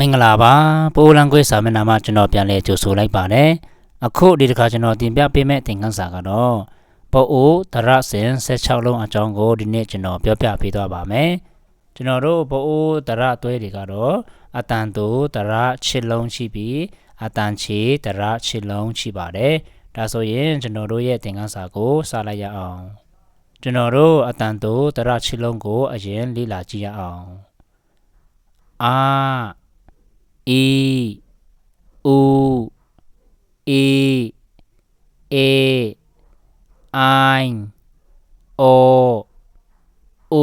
မင်္ဂလာပါပိုးလန်ကွေးစာမျက်နှာမှာကျွန်တော်ပြန်လည်ကြိုဆိုလိုက်ပါတယ်အခုဒီတစ်ခါကျွန်တော်တင်ပြပေးမယ့်သင်ခန်းစာကတော့ပိုးအိုတရစင်16လုံးအကြောင်းကိုဒီနေ့ကျွန်တော်ပြောပြပေးသွားပါမယ်ကျွန်တော်တို့ပိုးအိုတရသွဲတွေကတော့အတန်တူတရ6လုံးရှိပြီးအတန်ချီတရ6လုံးရှိပါတယ်ဒါဆိုရင်ကျွန်တော်တို့ရဲ့သင်ခန်းစာကိုစလိုက်ရအောင်ကျွန်တော်တို့အတန်တူတရ6လုံးကိုအရင်လေ့လာကြည့်ရအောင်အာ e u e a i o o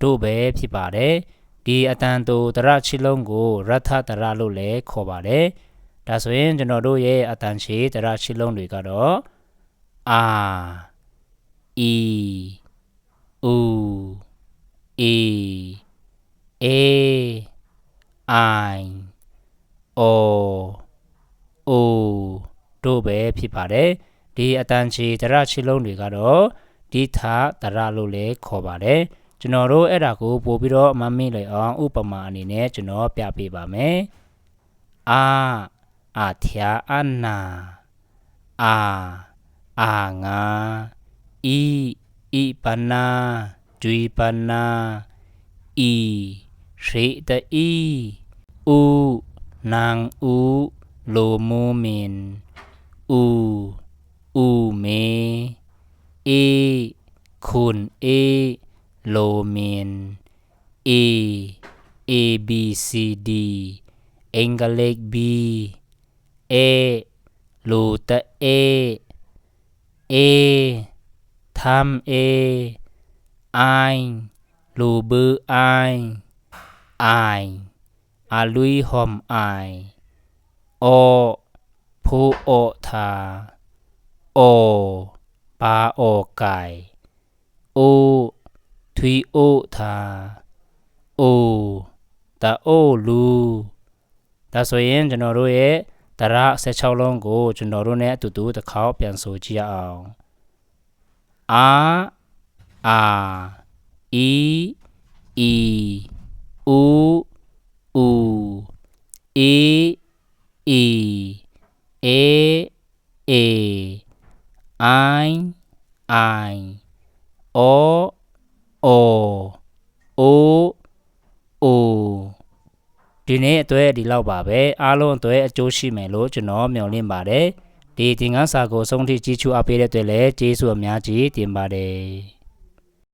တို့ပဲဖြစ်ပါတယ်ဒီအတန်တူတရချီလုံးကိုရထတရလို့လည်းခေါ်ပါတယ်ဒါဆိုရင်ကျွန်တော်တို့ရဲ့အတန်ချီတရချီလုံးတွေကတော့ a e u e a i o o တို့ပဲဖြစ်ပါတယ်ဒီအတန်ချီတရချီလုံးတွေကတော့ဒီသာတရလို့လည်းခေါ်ပါတယ်ကျွန်တော်တို့အဲ့ဒါကိုပို့ပြီးတော့မမေ့လိုက်အောင်ဥပမာအနေနဲ့ကျွန်တော်ပြပေးပါမယ်အာအာထျာအနာအာအာငါဤဤပနာဒွိပနာဤရေတဤ อูนางอูโลโมเมนอูอูเมเอคุณเอโลเมนเอ A B C D เองก็เลขเอลูตะเอทำ A ไอลูบือไอไอ าลุยหอมอายโอผู้โอทาโอปาโอไก่โอทวีโอทาโอตาโอလူဒါဆိုရင်ကျွန်တော်တို့ရဲ့တရ16လုံးကိုကျွန်တော်တို့ ਨੇ အတူတူတစ်ခေါက်ပြန်ဆိုကြည့်ရအောင်အာအာအီအီဦး a a i i o o o o ဒီနေ့အတွေ့ဒီလောက်ပါပဲအားလုံးအတွေ့အကျိုးရှိမယ်လို့ကျွန်တော်မျှော်လင့်ပါတယ်ဒီသင်ခန်းစာကိုအဆုံးထိကြည့်ရှုအားပေးတဲ့အတွက်လည်းကျေးဇူးအများကြီးတင်ပါတယ်